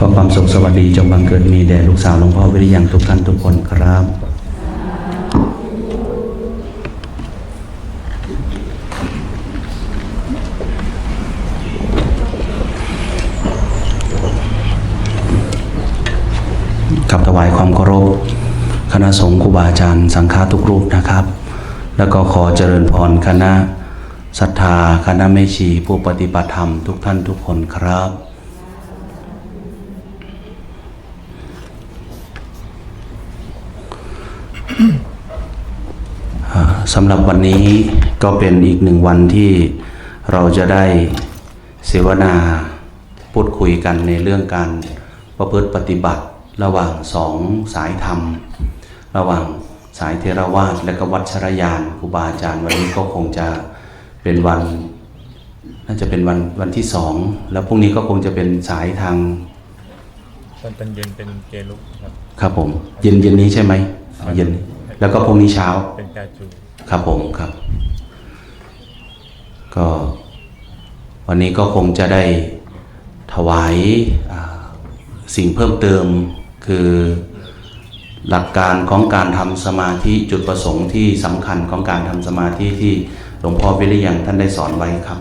ขอความสุขสวัสดีจงบังเกิดมีแด่ลูกสาวหลวงพ่อวิริยังทุกท่าน ทุกคนครับ ขับถวายความเคารพคณะสงฆ์ครูบาอาจารย์ สังฆาทุกรูปนะครับ แล้วก็ขอเจริญพรคณะศรัทธา คณะไม่ชี ผู้ปฏิบัติธรรม ทุกท่านทุกคนครับสำหรับวันนี้ก็เป็นอีกหนึ่งวันที่เราจะได้เสวนาพูดคุยกันในเรื่องการประพฤติปฏิบัติระหว่างสองสายธรรม ระหว่างสายเทราวาสและก็วัชรยานครูบาอาจารย์วันนี้ก็คงจะเป็นวัน น่าจะเป็นวันวันที่สอง แล้วพรุ่งนี้ก็คงจะเป็นสายทางตอนเย็นเป็นเกลุก ครับครับผมเย็นเย็นนี้ใช่ไหมเย็นแล้วก็พรุ่งนี้เช้าครับผมครับ ก็วันนี้ก็คงจะได้ถวายสิ่งเพิ่มเติมคือหลักการของการทำสมาธิจุดประสงค์ที่สำคัญของการทำสมาธิที่หลวงพ่อวิริยังท่านได้สอนไว้ครับ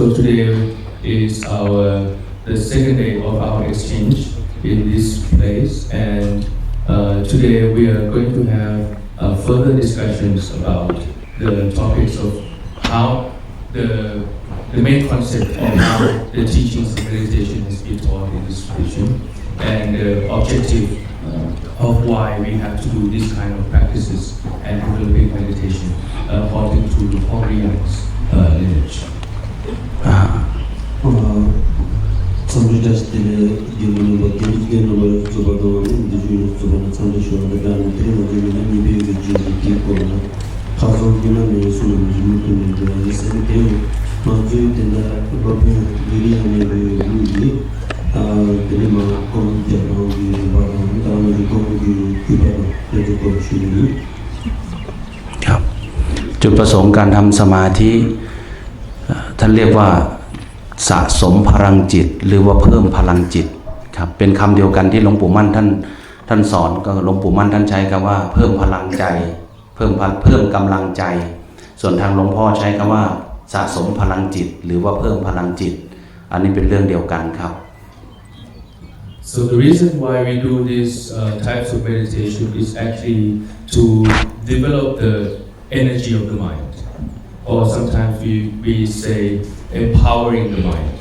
So today is our the second day of our exchange in this place, and uh, today we are going to have uh, further discussions about the topics of how the the main concept of how the teachings of meditation has been taught in this tradition and the objective uh, of why we have to do this kind of practices and developing meditation according to Oriental's uh, lineage. จุดประสงค์การทำสมาธิท่านเรียกว่าสะสมพลังจิต หรือว่าเพิ่มพลังจิตครับเป็นคำเดียวกันที่หลวงปู่มั่นท่านท่านสอนก็หลวงปู่มั่นท่านใช้คำว่าเพิ่มพลังใจเพิ่มเพิ่มกำลังใจ ส่วนทางหลวงพ่อใช้คำว่า สะสมพลังจิต หรือว่าเพิ่มพลังจิต อันนี้เป็นเรื่องเดียวกันครับ So the reason why we do these uh, types of meditation is actually to develop the energy of the mind. or sometimes we, we say empowering the mind,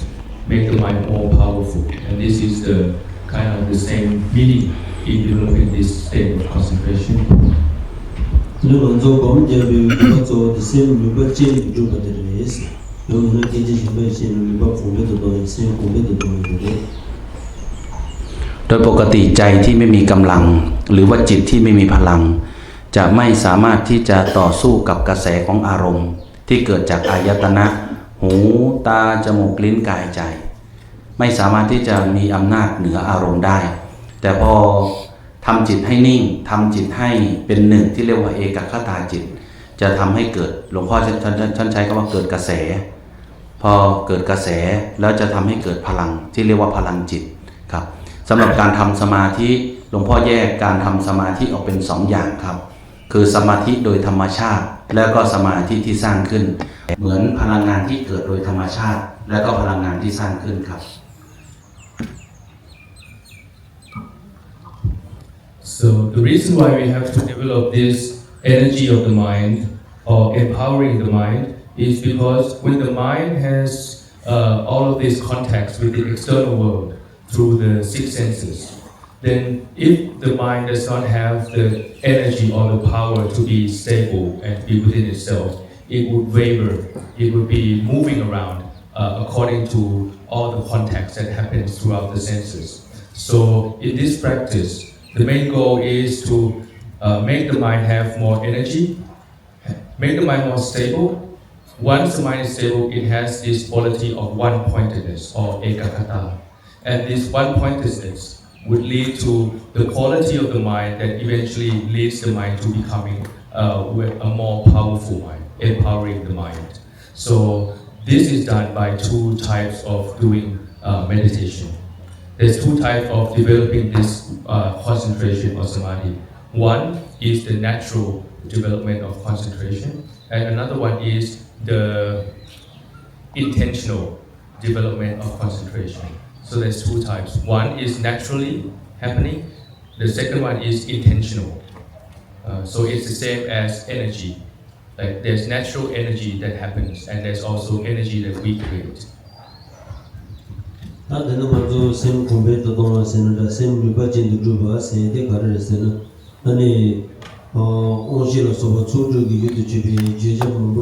make the mind more powerful. And this is the kind of the same meaning in developing this state of concentration. l n o o m e o the same lumen o b e s Lumen e e l a f e o s e f e o โดยปกติใจที่ไม่มีกำลังหรือว่าจิตที่ไม่มีพลัง จะไม่สามารถที่จะต่อสู้กับกระแสของอารมณ์ที่เกิดจากอายตนะ หู ตา จมูก ลิ้น กาย ใจ ไม่สามารถที่จะมีอำนาจเหนืออารมณ์ได้ แต่พอทำจิตให้นิ่งทำจิตให้เป็นหนึ่งที่เรียกว่าเอกคตาจิต จะทำให้เกิด หลวงพ่อท่านใช้คำว่าเกิดกระแส พอเกิดกระแสแล้วจะทำให้เกิดพลังที่เรียกว่าพลังจิตครับสำหรับการทำสมาธิ หลวงพ่อแยกการทำสมาธิออกเป็นสองอย่างครับคือสมาธิโดยธรรมชาติ แล้วก็สมาธิที่สร้างขึ้น เหมือนพลังงานที่เกิดโดยธรรมชาติ แล้วก็พลังงานที่สร้างขึ้นครับ So the reason why we have to develop this energy of the mind or empowering the mind is because when the mind has uh, all of these contacts with the external world through the six senses, then if the mind does not have the energy or the power to be stable and be within itself, it would waver. It would be moving around uh, according to all the contacts that happens throughout the senses. So in this practice, the main goal is to uh, make the mind have more energy, make the mind more stable. Once the mind is stable, it has this quality of one-pointedness or ekakata. And this one-pointedness would lead to the quality of the mind that eventually leads the mind to becoming uh, a more powerful mind, empowering the mind. So this is done by two types of doing uh, meditation. There's two types of developing this uh, concentration or samadhi. One is the natural development of concentration, and another one is the intentional development of concentration. So there's two types. One is naturally happening. The second one is intentional. Uh, so it's the same as energy. Like there's natural energy that happens, and there's also energy that we create. Tā tēnā sēm kōmbē tō sēnā rā, sēm chēn tō tē rā sēnā. rā tsō tō jē mō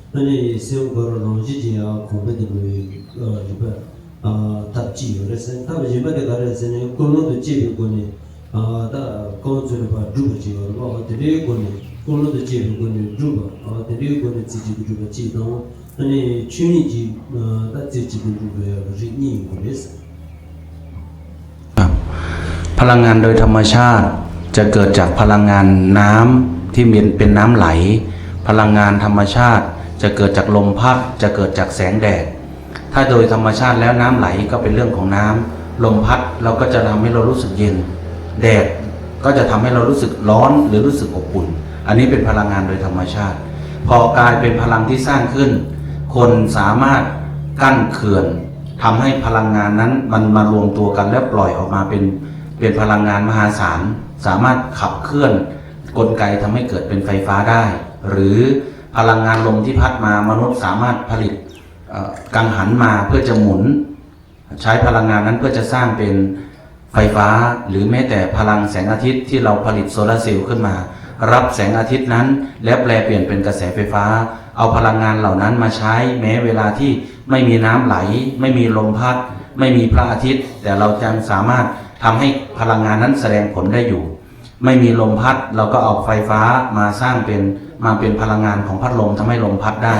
아니세운거를농지지야고베들이어이거아답지그래서답집에가려서는고모도집에보니아다건조를봐주부지뭐어디에보니고모도집에보니주부어디에보니지지주부지도아니춘이지다지지주부리니그래서พลังงานโดยธรรมชาติจะเกิดจากพลังงานน้ำที่เป็นน้ำไหลพลังงานธรรมชาติจะเกิดจากลมพัดจะเกิดจากแสงแดดถ้าโดยธรรมชาติแล้วน้ำไหลก็เป็นเรื่องของน้ำลมพัดเราก็จะทำให้เรารู้สึกเย็นแดดก็จะทำให้เรารู้สึกร้อนหรือรู้สึกอบอุ่น อันนี้เป็นพลังงานโดยธรรมชาติ พอกลายเป็นพลังที่สร้างขึ้น คนสามารถกั้นเขื่อน ทำให้พลังงานนั้นมันมารวมตัวกันแล้วปล่อยออกมาเป็น เป็นพลังงานมหาศาลสามารถขับเคลื่อน กลไกทำให้เกิดเป็นไฟฟ้าได้ หรือพลังงานลมที่พัดมามนุษย์สามารถผลิตกังหันมาเพื่อจะหมุน ใช้พลังงานนั้นเพื่อจะสร้างเป็นไฟฟ้า หรือแม้แต่พลังแสงอาทิตย์ที่เราผลิตโซลาเซลล์ขึ้นมา รับแสงอาทิตย์นั้น และแปลเปลี่ยนเป็นกระแสไฟฟ้า เอาพลังงานเหล่านั้นมาใช้แม้เวลาที่ไม่มีน้ำไหล ไม่มีลมพัด ไม่มีพระอาทิตย์ แต่เราจะสามารถทำให้พลังงานนั้นแสดงผลได้อยู่ไม่มีลมพัดเราก็เอาไฟฟ้ามาสร้างเป็นมาเป็นพลังงานของพัดลมทำให้ลมพัดได้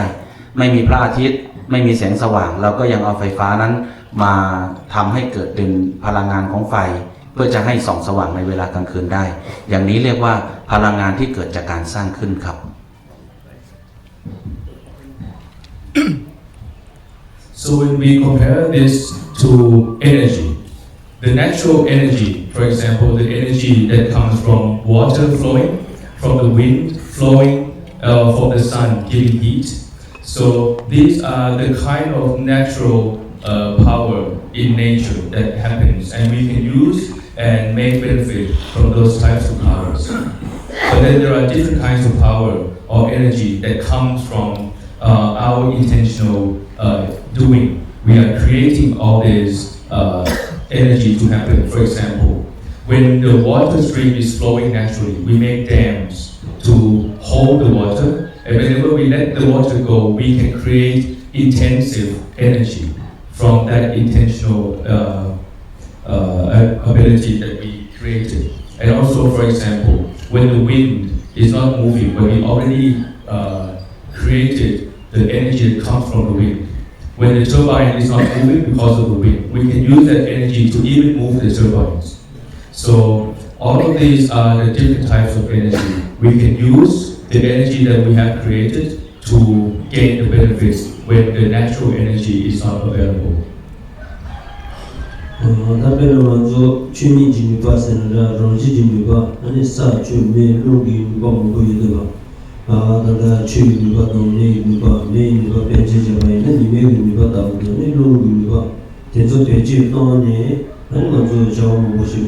ไม่มีพระอาทิตย์ ไม่มีแสงสว่าง เราก็ยังเอาไฟฟ้านั้นมาทำให้เกิดเป็นพลังงานของไฟเพื่อจะให้ส่องสว่างในเวลากลางคืนได้ อย่างนี้เรียกว่าพลังงานที่เกิดจากการสร้างขึ้นครับ so when we compare this to energy the natural energy, for example, the energy that comes from water flowing, from the wind flowing, uh, from the sun giving heat. So these are the kind of natural uh, power in nature that happens, and we can use and make benefit from those types of powers. But then there are different kinds of power or energy that comes from uh, our intentional uh, doing. We are creating all these uh, energy to happen. For example, when the water stream is flowing naturally, we make dams to hold the water. And whenever we let the water go, we can create intensive energy from that intentional uh, uh, ability that we created. And also, for example, when the wind is not moving, when we already uh, created the energy that comes from the wind, when the turbine is not moving because of the wind. We can use that energy to even move the turbines. So all of these are the different types of energy. We can use the energy that we have created to gain the benefits when the natural energy is not available. dāng chū yu nipa dōng nē yu nipa, nē yu nipa pēchē chē bāi nā nīmē yu nipa dāng dōng nē lō yu nipa tēnzō pēchē yu dōng nē, nā yu nā dzō yu chāwa mōgō shē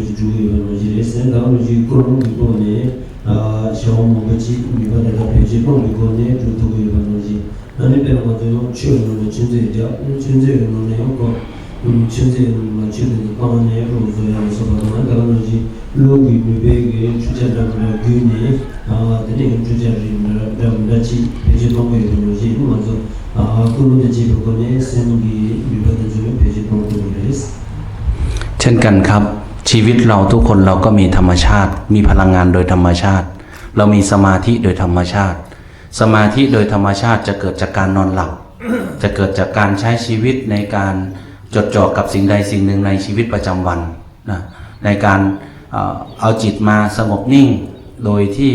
wu 천재는마치는방안에로서야서바나가는지로기미베게주자라고규니아되게주자리나담다지배제방법이되는지먼저아그런데부분에생기미베게주는배제방법이되스เช่นกันครับชีวิตเราทุกคนเราก็มีธรรมชาติมีพลังงานโดยธรรมชาติเรามีสมาธิโดยธรรมชาติสมาธิโดยธรรมชาติจะเกิดจากการนอนหลับจะเกิดจากการใช้ชีวิตในการจดจ่อกับสิ่งใดสิ่งหนึ่งในชีวิตประจำวันนะในการเอาจิตมาสงบนิ่ง โดยที่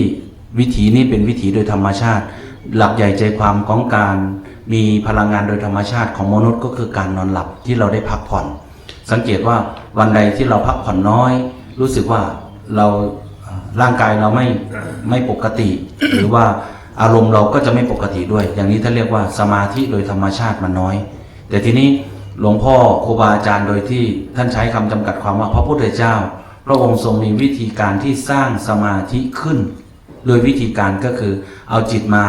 วิถีนี้เป็นวิถีโดยธรรมชาติ หลักใหญ่ใจความของการ มีพลังงานโดยธรรมชาติของมนุษย์ก็คือการนอนหลับที่เราได้พักผ่อน สังเกตว่าวันใดที่เราพักผ่อนน้อย รู้สึกว่าเราร่างกายเราไม่ไม่ปกติ หรือว่าอารมณ์เราก็จะไม่ปกติด้วย อย่างนี้ถ้าเรียกว่าสมาธิโดยธรรมชาติมันน้อย แต่ทีนี้หลวงพ่อครูบาอาจารย์โดยที่ท่านใช้คำจำกัดความว่าพระพุทธเจ้า พระองค์ทรงมีวิธีการที่สร้างสมาธิขึ้น โดยวิธีการก็คือ เอาจิตมา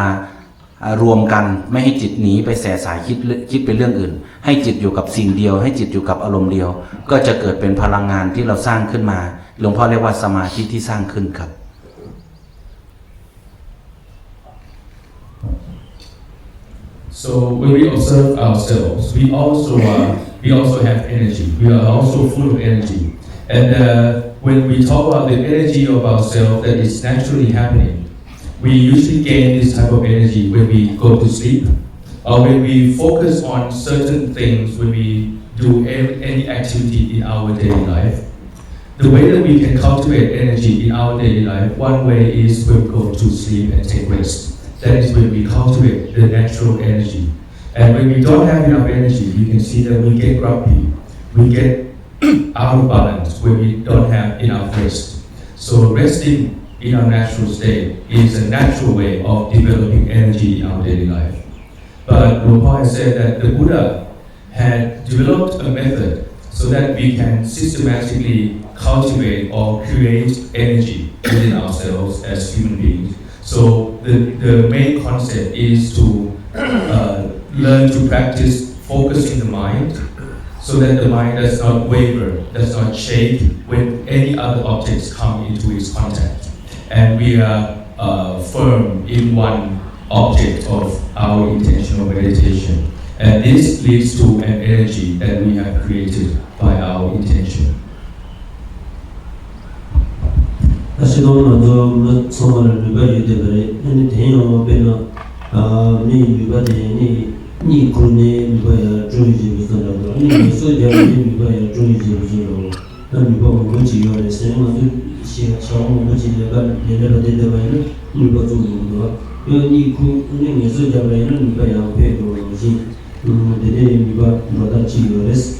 รวมกันไม่ให้จิตหนีไปแสสายคิดคิดไปเรื่องอื่น ให้จิตอยู่กับสิ่งเดียว ให้จิตอยู่กับอารมณ์เดียว ก็จะเกิดเป็นพลังงานที่เราสร้างขึ้นมาหลวงพ่อเรียกว่าสมาธิที่สร้างขึ้นครับ So when we observe ourselves, we also are, uh, we also have energy. We are also full of energy. And uh, when we talk about the energy of ourselves that is naturally happening, we usually gain this type of energy when we go to sleep, or when we focus on certain things, when we do any activity in our daily life. The way that we can cultivate energy in our daily life, one way is when we go to sleep and take rest. That is when we cultivate the natural energy. And when we don't have enough energy, you can see that we get grumpy, we get out of balance when we don't have enough rest. So resting in our natural state is a natural way of developing energy in our daily life. But Rupa said that the Buddha had developed a method so that we can systematically cultivate or create energy within ourselves as human beings so the, the main concept is to uh, learn to practice focusing the mind so that the mind does not waver, does not shake when any other objects come into its contact. And we are uh, firm in one object of our intentional meditation. And this leads to an energy that we have created by our intention. 아시도모도 소마를 저 모든 것들의 반 예를 얻을 거예요 불보존으로니 닛군은 이제 되면 미배할 필요지 둘은 이제 미배보다 작지요레스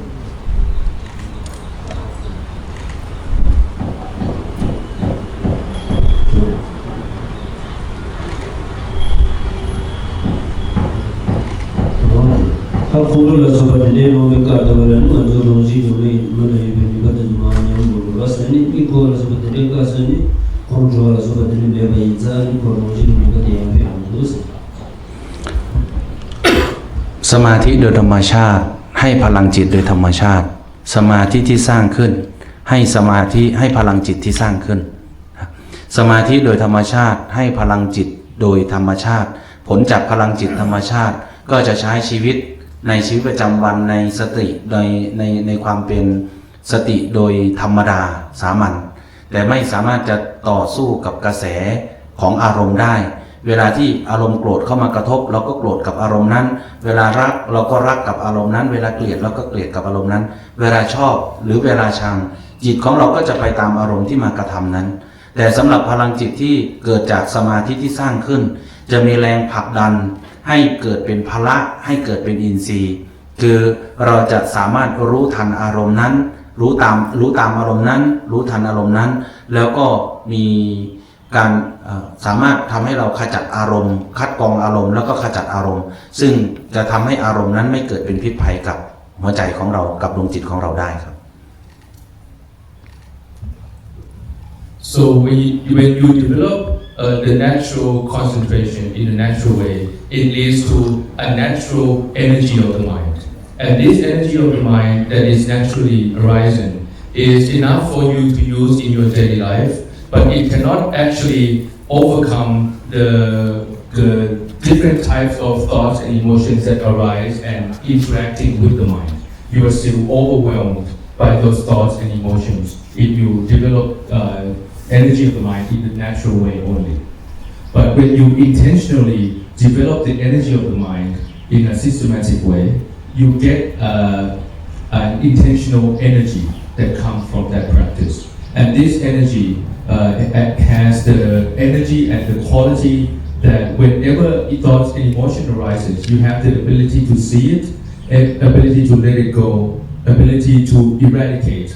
ದೇವೋವಿಕಾದವರನ್ನು ಅದು ರೋಜಿ ಜೋಡಿ ಮನೆಯ ನಿಬದ್ಧ ಮಾನ್ಯವು ರಸನಿ ಈ ಕೋಲ ಸುಬದ್ಧನೆ ಕಾಸನಿ ಕೊಂಜೋಲ ಸುಬದ್ಧನೆ ಬೇಬ ಇಂಜಾನಿ ಕೋರೋಜಿ ನಿಬದ್ಧ ಯಾವೆ ಅಂದು สมาธิโดยธรรมชาติ ให้พลังจิตโดยธรรมชาติ สมาธิที่สร้างขึ้น ให้สมาธิให้พลังจิตที่สร้างขึ้น สมาธิโดยธรรมชาติ ให้พลังจิตโดยธรรมชาติ ผลจากพลังจิตธรรมชาติก็จะใช้ชีวิตในชีวิตประจำวันในสติโดยในในความเป็นสติโดยธรรมดาสามัญแต่ไม่สามารถจะต่อสู้กับกระแสของอารมณ์ได้ เวลาที่อารมณ์โกรธเข้ามากระทบเราก็โกรธกับอารมณ์นั้น เวลารักเราก็รักกับอารมณ์นั้น เวลาเกลียดเราก็เกลียดกับอารมณ์นั้น เวลาชอบหรือเวลาชังจิตของเราก็จะไปตามอารมณ์ที่มากระทำนั้น แต่สำหรับพลังจิตที่เกิดจากสมาธิที่สร้างขึ้น จะมีแรงผลักดันให้เกิดเป็นพละให้เกิดเป็นอินทรีย์ คือเราจะสามารถรู้ทันอารมณ์นั้นรู้ตามรู้ตามอารมณ์นั้น รู้ทันอารมณ์นั้น แล้วก็มีการสามารถทำให้เราขจัดอารมณ์ คัดกรองอารมณ์แล้วก็ขจัดอารมณ์ ซึ่งจะทำให้อารมณ์นั้นไม่เกิดเป็นพิษภัยกับหัวใจของเรากับดวงจิตของเราได้ครับ so we when you develop Uh, the natural concentration in a natural way. It leads to a natural energy of the mind. And this energy of the mind that is naturally arising is enough for you to use in your daily life, but it cannot actually overcome the, the different types of thoughts and emotions that arise and interacting with the mind. You are still overwhelmed by those thoughts and emotions if you develop uh, energy of the mind in the natural way only. But when you intentionally develop the energy of the mind in a systematic way, you get uh, an intentional energy that comes from that practice. And this energy uh, has the energy and the quality that whenever thoughts and emotion arises, you have the ability to see it, ability to let it go, ability to eradicate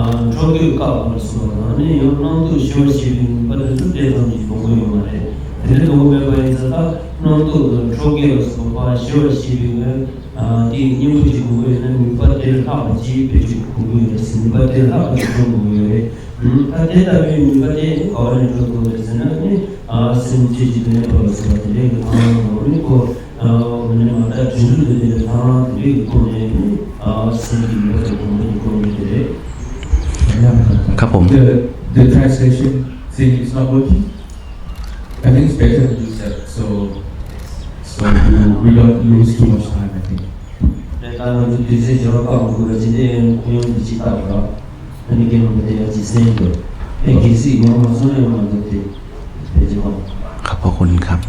아 저기 그러니까 뭐 쓰는 거는 아니면 여러분들 보고 요번에 그래도 들어 보면은 자딱 뭐라고 그러죠? 저기에서 파쇼 실리는 아이 이미지 그걸 하는 리퍼텐스 가 가지고 그분이 선생님 받다 그러면 그 단계 단위로 리퍼텐스 아 신지지네 되는 프로세스들이 거 아니고요. 그다 줄여들려 파워를 아 신지지네 이것을 공부하는 ครับผม The the translation thing is not working I think it's better to use that so so you, we don't lose too much time I think 일단은빛의여러방법으로진행공연빛이따라아니게는그대로지생도백기스이용한소리를만들때되죠ขอบพระคุณครับ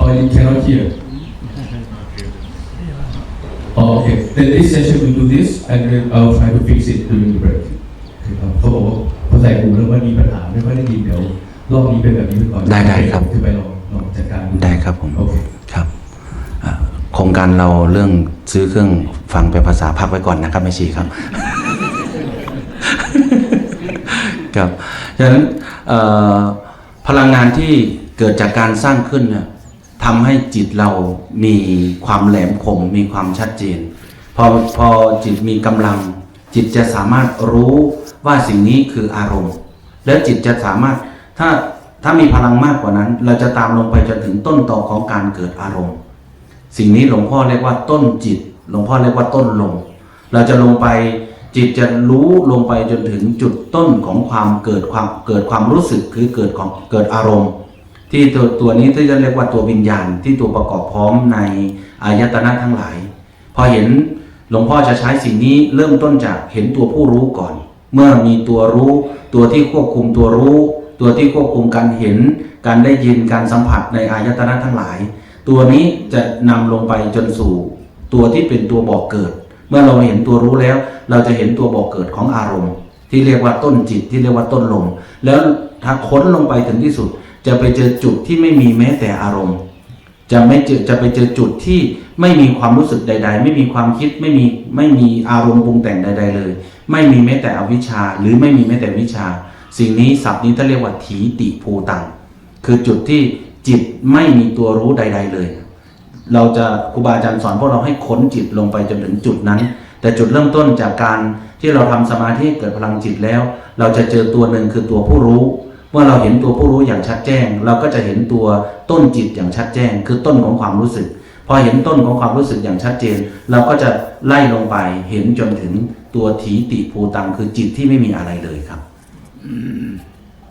Oh, you cannot hear. Oh, okay. Then this session we do this, and then I'll try to fix it during the break. ครับเขาบอกว่าภาษากูแล้วว่ามีปัญหาไม่ค่อยได้ยินเดี๋ยว รอบนี้เป็นแบบนี้ไปก่อนได้ได้ครับคือไปลองลองจัดการได้ครับผมครับโครงการเราเรื่องซื้อเครื่อง ฟังเป็นภาษาพักไว้ก่อนนะครับไม่ชีครับ ครับดังนั้นพลังงานที่เกิดจากการสร้างขึ้นเนี่ยทำให้จิตเรามีความแหลมคมมีความชัดเจน พอพอจิตมีกำลัง จิตจะสามารถรู้ว่าสิ่งนี้คืออารมณ์ แล้วจิตจะสามารถถ้าถ้ามีพลังมากกว่านั้น เราจะตามลงไปจนถึงต้นต่อของการเกิดอารมณ์ สิ่งนี้หลวงพ่อเรียกว่าต้นจิต หลวงพ่อเรียกว่าต้นลง เราจะลงไปจิตจะรู้ลงไปจนถึงจุดต้นของความเกิดความเกิดความรู้สึกคือเกิดของเกิดอารมณ์ที่ตัวตัวนี้ที่จะเรียกว่าตัววิญญาณที่ตัวประกอบพร้อมในอายตนะทั้งหลาย พอเห็นหลวงพ่อจะใช้สิ่งนี้เริ่มต้นจากเห็นตัวผู้รู้ก่อน เมื่อมีตัวรู้ ตัวที่ควบคุมตัวรู้ ตัวที่ควบคุมการเห็น การได้ยินการสัมผัสในอายตนะทั้งหลาย ตัวนี้จะนำลงไปจนสู่ ตัวที่เป็นตัวบอกเกิด เมื่อเราเห็นตัวรู้แล้ว เราจะเห็นตัวบอกเกิดของอารมณ์ ที่เรียกว่าต้นจิตที่เรียกว่าต้นลมแล้วถ้าค้นลงไปถึงที่สุดจะไปเจอจุดที่ไม่มีแม้แต่อารมณ์ จะไม่เจอจะไปเจอจุดที่ไม่มีความรู้สึกใดๆ ไม่มีความคิดไม่มีไม่มีอารมณ์ปรุงแต่งใด ๆ เลย ไม่มีแม้แต่อวิชชาหรือไม่มีแม้แต่วิชา สิ่งนี้ศัพท์นี้ท่านเรียกว่าถีติภูตังคือจุดที่จิตไม่มีตัวรู้ใดๆเลย เราจะครูบาอาจารย์สอนพวกเราให้ค้นจิตลงไปจนถึงจุดนั้น แต่จุดเริ่มต้นจากการที่เราทำสมาธิเกิดพลังจิตแล้ว เราจะเจอตัวหนึ่งคือตัวผู้รู้เมื่อเราเห็นตัวผู้รู้อย่างชัดแจ้ง เราก็จะเห็นตัวต้นจิตอย่างชัดแจ้ง คือต้นของความรู้สึก พอเห็นต้นของความรู้สึกอย่างชัดเจน เราก็จะไล่ลงไป เห็นจนถึงตัวถีติภูตัง คือจิตที่ไม่มีอะไรเลยครับ